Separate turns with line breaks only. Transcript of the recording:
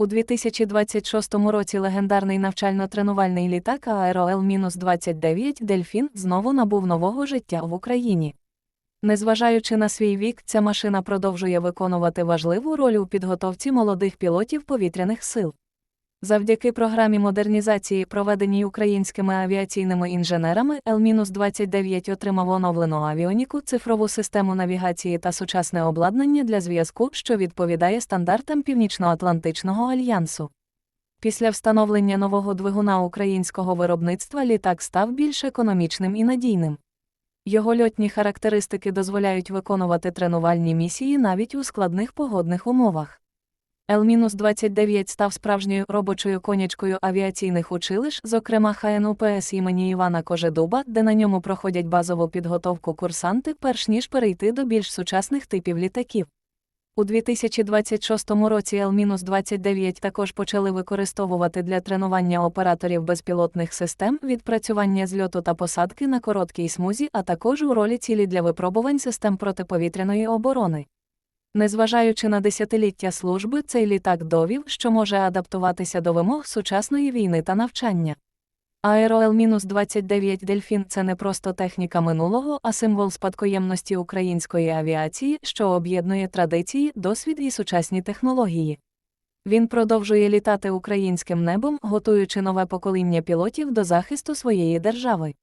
У 2026 році легендарний навчально-тренувальний літак АЕРОЛ-29 Дельфін знову набув нового життя в Україні. Незважаючи на свій вік, ця машина продовжує виконувати важливу роль у підготовці молодих пілотів повітряних сил. Завдяки програмі модернізації, проведеній українськими авіаційними інженерами, Л-29 отримав оновлену авіоніку, цифрову систему навігації та сучасне обладнання для зв'язку, що відповідає стандартам Північноатлантичного альянсу. Після встановлення нового двигуна українського виробництва літак став більш економічним і надійним. Його льотні характеристики дозволяють виконувати тренувальні місії навіть у складних погодних умовах. Л-29 став справжньою робочою конячкою авіаційних училищ, зокрема ХНУПС імені Івана Кожедуба, де на ньому проходять базову підготовку курсанти, перш ніж перейти до більш сучасних типів літаків. У 2026 році Л-29 також почали використовувати для тренування операторів безпілотних систем, відпрацювання зльоту та посадки на короткій смузі, а також у ролі цілі для випробувань систем протиповітряної оборони. Незважаючи на десятиліття служби, цей літак довів, що може адаптуватися до вимог сучасної війни та навчання. Аероел-29 Дельфін це не просто техніка минулого, а символ спадкоємності української авіації, що об'єднує традиції, досвід і сучасні технології. Він продовжує літати українським небом, готуючи нове покоління пілотів до захисту своєї держави.